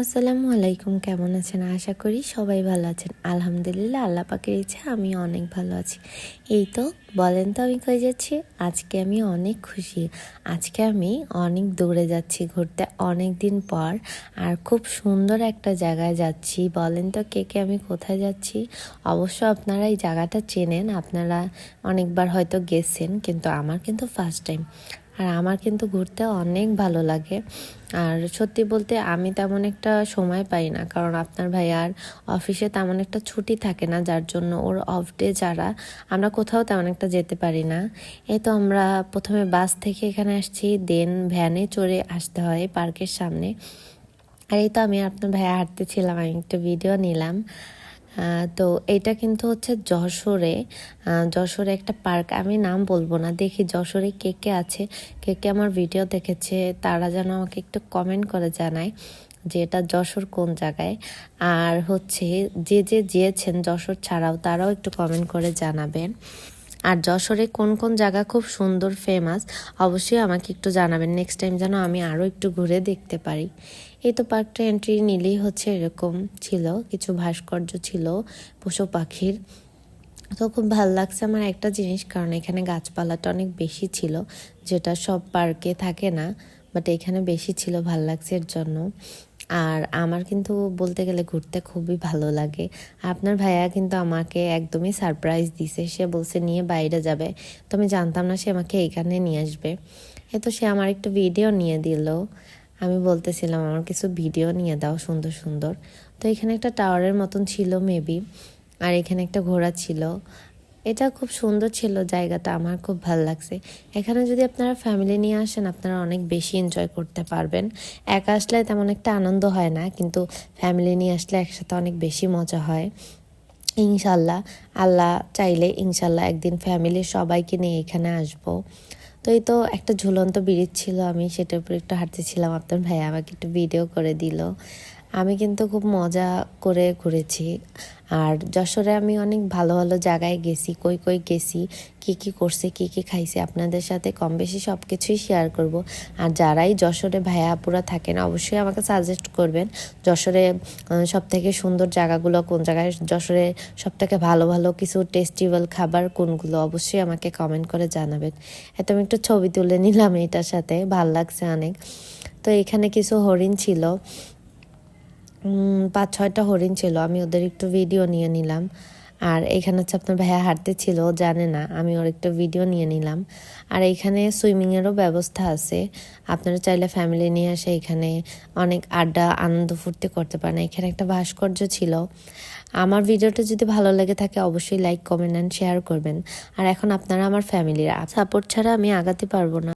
আসসালামু আলাইকুম, কেমন আছেন? আশা করি সবাই ভালো আছেন। আলহামদুলিল্লাহ, আল্লাহ পাকের ইচ্ছা, আমি অনেক ভালো আছি। এই তো, বলেন তো আমি কয়ে যাচ্ছি? আজকে আমি অনেক খুশি। আজকে আমি অনেক দূরে যাচ্ছি, ঘুরতে অনেক দিন পর আর খুব সুন্দর একটা জায়গায় যাচ্ছি। বলেন তো কে কে আমি কোথায় যাচ্ছি? অবশ্য আপনারা এই জায়গাটা চেনেন, আপনারা অনেকবার হয়তো গেছেন, কিন্তু আমার কিন্তু ফার্স্ট টাইম আর আমার কিন্তু ঘুরতে অনেক ভালো লাগে। আর সত্যি বলতে আমি তেমন একটা সময় পাই না, কারণ আপনার ভাই আর অফিসে তেমন একটা ছুটি থাকে না, যার জন্য ওর অফ ডে যারা, আমরা কোথাও তেমন একটা যেতে পারি না। এই তো আমরা প্রথমে বাস থেকে এখানে আসছি দেন ভ্যানে চড়ে আসতে হয় পার্কের সামনে। আর এই তো আমি আপনার ভাইয়া হাঁটতেছিলাম, আমি একটা ভিডিও নিলাম। তো এটা কিন্তু হচ্ছে যশোরে যশোরে একটা পার্ক, আমি নাম বলব না, দেখি যশোরে কে কে আছে, কে কে আমার ভিডিও দেখেছে, তারা যেন আমাকে একটু কমেন্ট করে জানায় যে এটা যশোর কোন জায়গায়। আর হচ্ছে যে যে গিয়েছেন যশোর ছাড়াও, তারাও একটু কমেন্ট করে জানাবেন। আর যশোরে কোন কোন জায়গা খুব সুন্দর ফেমাস অবশ্যই আমাকে একটু জানাবেন। নেক্সট টাইম যেন আমি আরও একটু ঘুরে দেখতে পারি। এই তো পার্কটা এন্ট্রি নিলেই হচ্ছে এরকম ছিল, কিছু ভাস্কর্য ছিল, পশু পাখির। তো খুব ভালো লাগছে আমার একটা জিনিস, কারণ এখানে গাছপালাটা অনেক বেশি ছিল, যেটা সব পার্কে থাকে না বাট এখানে বেশি ছিল, ভালো লাগছে এর জন্য। আর আমার কিন্তু বলতে গেলে ঘুরতে খুবই ভালো লাগে। আপনার ভাইয়া কিন্তু আমাকে একদমই সারপ্রাইজ দিছে। সে বলছে, নিয়ে বাইরে যাবে। তো আমি জানতাম না সে আমাকে এখানে নিয়ে আসবে। এ তো সে আমার একটু ভিডিও নিয়ে দিল। আমি বলতেছিলাম, আমার কিছু ভিডিও নিয়ে দাও সুন্দর সুন্দর। তো এখানে একটা টাওয়ারের মতন ছিল মেবি আর এখানে একটা ঘোড়া ছিল। এটা খুব সুন্দর ছিল জায়গাটা, আমার খুব ভালো লাগছে। এখানে যদি আপনারা ফ্যামিলি নিয়ে আসেন, আপনারা অনেক বেশি এনজয় করতে পারবেন। একা আসলে তেমন একটা আনন্দ হয় না, কিন্তু ফ্যামিলি নিয়ে আসলে একসাথে অনেক বেশি মজা হয়। ইনশাল্লাহ আল্লাহ চাইলে ইনশাল্লাহ একদিন ফ্যামিলির সবাইকে নিয়ে এখানে আসব। তো এই তো একটা ঝুলন্ত ব্রিজ ছিল, আমি সেটার উপর একটু হাঁটতেছিলাম। আপনার ভাই আমাকে একটু ভিডিও করে দিল। আমি কিন্তু খুব মজা করে ঘুরেছি। আর যশোরে আমি অনেক ভালো ভালো জায়গায় গেছি, কই কই গেছি, কি কি করছে, কি কি খাইছে, আপনাদের সাথে কম বেশি সব কিছুই শেয়ার করব। আর যারাই যশোরে ভাইয়া আপুরা থাকেন, অবশ্যই আমাকে সাজেস্ট করবেন, যশোরে সব থেকে সুন্দর জায়গাগুলো কোন জায়গায়, যশোরে সব থেকে ভালো ভালো কিছু টেস্টিভেল খাবার কোনগুলো, অবশ্যই আমাকে কমেন্ট করে জানাবেন। এত আমি একটু ছবি তুলে নিলাম এটার সাথে, ভালো লাগছে অনেক। তো এখানে কিছু হরিণ ছিল পাঁচ ছয়টা হরিণ ছিল, আমি ওদের একটু ভিডিও নিয়ে নিলাম। আর এখানে হচ্ছে আপনার ভাইয়া হাঁটতে ছিল জানে না, আমি ওর একটা ভিডিও নিয়ে নিলাম। আর এখানে সুইমিংয়েরও ব্যবস্থা আছে, আপনারা চাইলে ফ্যামিলি নিয়ে এসে এখানে অনেক আড্ডা, আনন্দ ফুর্তি করতে পারেন। এখানে একটা ভাস্কর্য ছিল। আমার ভিডিওটা যদি ভালো লেগে থাকে, অবশ্যই লাইক কমেন্ট অ্যান্ড শেয়ার করবেন। আর এখন আপনারা আমার ফ্যামিলির সাপোর্ট ছাড়া আমি আগাতে পারব না।